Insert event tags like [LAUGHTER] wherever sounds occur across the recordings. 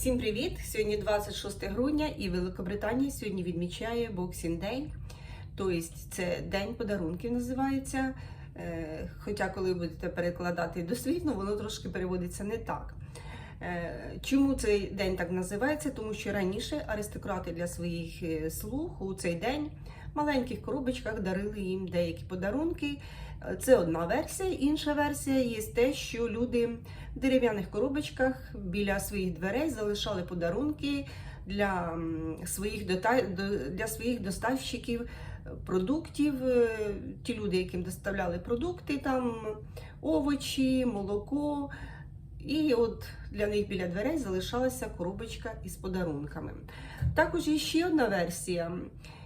Всім привіт! Сьогодні 26 грудня і Великобританія сьогодні відмічає Boxing Day. Тобто це День подарунків називається. Е, Хоча, коли будете перекладати дослівно, воно трошки переводиться не так. Е, Чому цей день так називається? Тому що раніше аристократи для своїх е, слуг у цей день в маленьких коробочках дарили їм деякі подарунки. Це одна версія. Інша версія є те, що люди в дерев'яних коробочках біля своїх дверей залишали подарунки для своїх для своїх доставщиків продуктів. Е, Ті люди, яким доставляли продукти, там овочі, молоко. І от для них біля дверей залишалася коробочка із подарунками. Також є ще одна версія.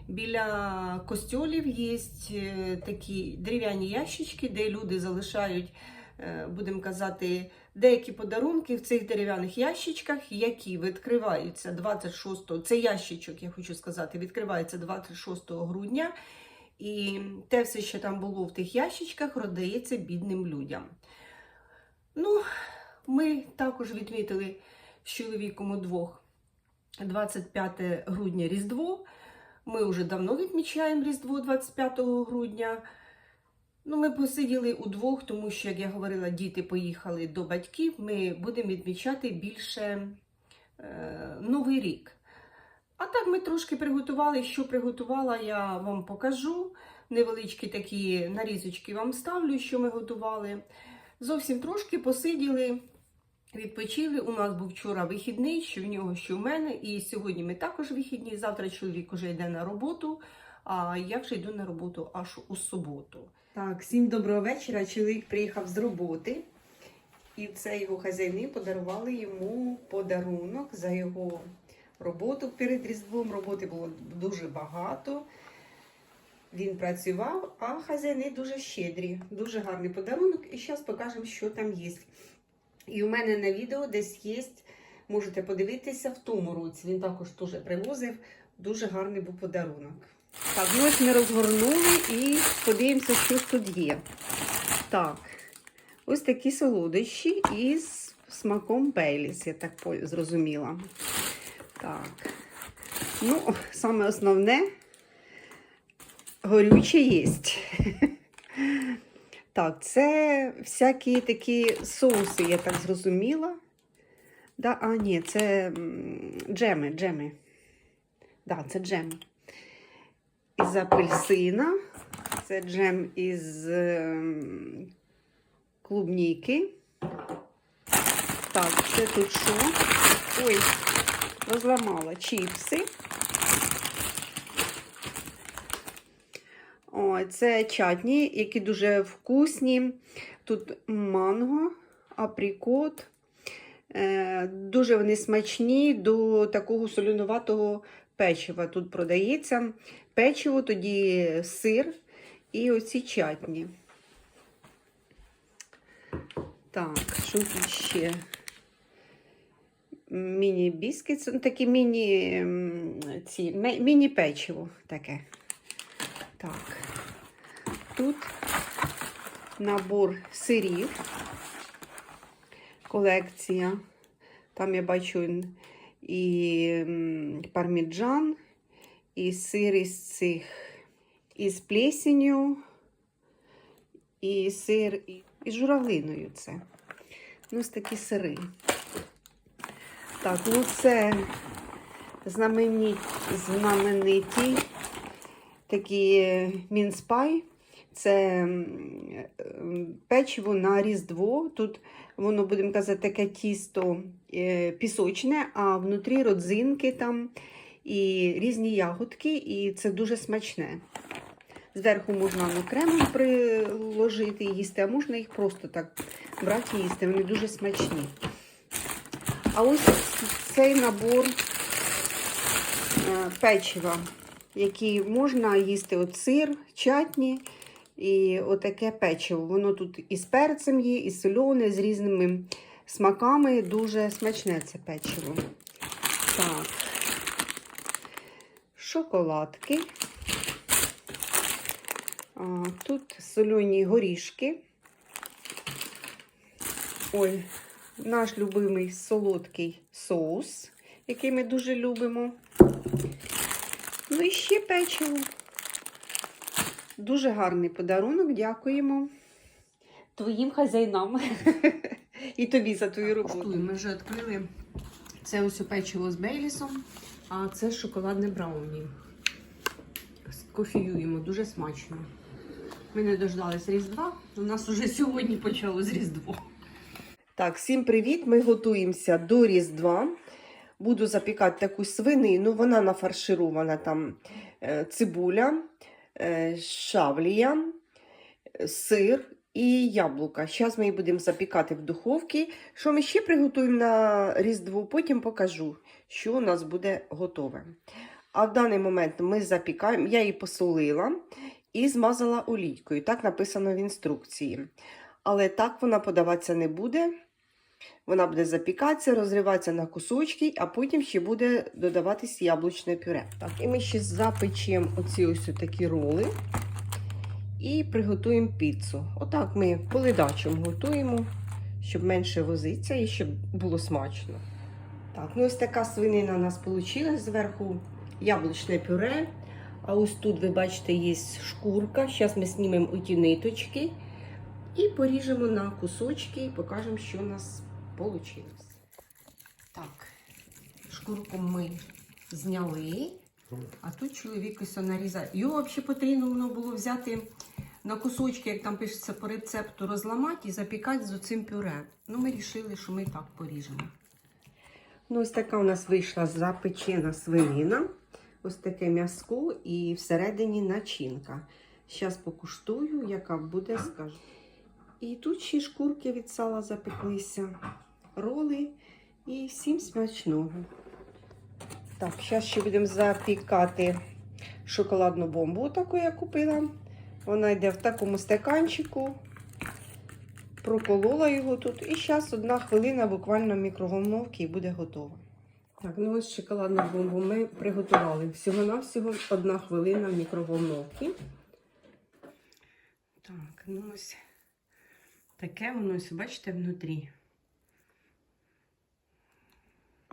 Біля костьолів є е, такі дерев'яні ящички, де люди залишають, е, будемо казати, деякі подарунки в цих дерев'яних ящичках, які відкриваються 26, це ящичок, я хочу сказати, відкривається 26 грудня. І те все, що там було в тих ящичках, роздається бідним людям. Ну, ми також відмітили з чоловіком удвох 25 грудня Різдво. Ми вже давно відмічаємо Різдво 25 грудня. Ну, ми посиділи удвох, тому що, як я говорила, діти поїхали до батьків. Ми будемо відмічати більше е, Новий рік. А так ми трошки приготували. Що приготувала, я вам покажу. Невеличкі такі нарізочки вам ставлю, що ми готували. Зовсім трошки посиділи, відпочили. У нас був вчора вихідний, що в нього, що в мене. І сьогодні ми також вихідні. Завтра чоловік уже йде на роботу, а я вже йду на роботу аж у суботу. Так, всім доброго вечора. Чоловік приїхав з роботи, і це його хазяїни подарували йому подарунок за його роботу перед Різдвом. Роботи було дуже багато. Він працював, а хазяїни дуже щедрі, дуже гарний подарунок. І зараз покажемо, що там є. І у мене на відео десь є, можете подивитися в тому році. Він також теж привозив. Дуже гарний був подарунок. Так, ну ось ми розгорнули і подивимося, що тут є. Так, ось такі солодощі із смаком Бейліс, я так зрозуміла. Так. Ну, саме основне горюче є. [LAUGHS] Так, це всякі такі соуси, я так зрозуміла. Да, а, ні, це джеми, джеми. Да, це джеми із апельсина. Це джем із ем, клубніки. Так, це тут що? Ой, розламала чіпси. О, це чатні, які дуже вкусні. Тут манго, априкот. Е, дуже вони смачні до такого солонуватого печива. Тут продається печиво, тоді сир і оці чатні. Так, що тут ще? Міні-біскіт, такі міні, міні-печиво таке. Так. Тут набор сирів, колекція. Там я бачу і парміджан, і сир із цих із плесенью, і сир із журавлиною це. Ну, ось такі сири. Так, ну це знамениті, знамениті такі мінспай. Це м, печиво на Різдво. Тут воно, будемо казати, таке тісто е, пісочне, а внутрі родзинки там і різні ягодки, і це дуже смачне. Зверху можна ну, кремом приложити і їсти, а можна їх просто так брати і їсти. Вони дуже смачні. А ось цей набор е, печива, який можна їсти от сир, чатні і отаке печиво. Воно тут і з перцем є, і солене, з різними смаками. Дуже смачне це печиво. Так. Шоколадки. А, тут солені горішки. Ой, наш любимий солодкий соус, який ми дуже любимо. Ну і ще печиво. Дуже гарний подарунок, дякуємо твоїм хазяїнам. [LAUGHS] І тобі за твою роботу. Ми вже відкрили це ось печиво з Бейлісом, а це шоколадне брауні. Кофіюємо, дуже смачно. Ми не дождались Різдва. У нас уже сьогодні почалось Різдво. Так, всім привіт! Ми готуємося до Різдва. Буду запікати таку свинину. Вона нафарширована там е, цибуля, е, шавлія, е, сир і яблука. Зараз ми її будемо запікати в духовці. Що ми ще приготуємо на Різдво, потім покажу, що у нас буде готове. А в даний момент ми запікаємо, я її посолила і змазала олійкою. Так написано в інструкції. Але так вона подаватися не буде. Вона буде запікатися, розриватися на кусочки, а потім ще буде додаватись яблучне пюре. Так, і ми ще запечемо оці ось такі роли і приготуємо піцу. Отак ми по готуємо, щоб менше возитися і щоб було смачно. Так, ну ось така свинина у нас вийшла. Зверху яблучне пюре. А ось тут, ви бачите, є шкурка. Зараз ми знімемо оті ниточки і поріжемо на кусочки і покажемо, що у нас вийшло. Так, шкурку ми зняли, а тут чоловік ось нарізає. Його взагалі потрібно було взяти на кусочки, як там пишеться по рецепту, розламати і запікати з оцим пюре. Ну, ми вирішили, що ми так поріжемо. Ну, ось така у нас вийшла запечена свинина. Ось таке м'яско і всередині начинка. Зараз покуштую, яка буде, скажу. І тут ще шкурки від сала запеклися, роли і всім смачного. Так, зараз ще будемо запікати шоколадну бомбу, таку я купила. Вона йде в такому стаканчику. Проколола його тут. І зараз одна хвилина буквально в мікроволновці і буде готова. Так, ну ось шоколадну бомбу ми приготували. Всього-навсього одна хвилина в мікроволновці. Так, ну ось таке воно бачите, внутрі.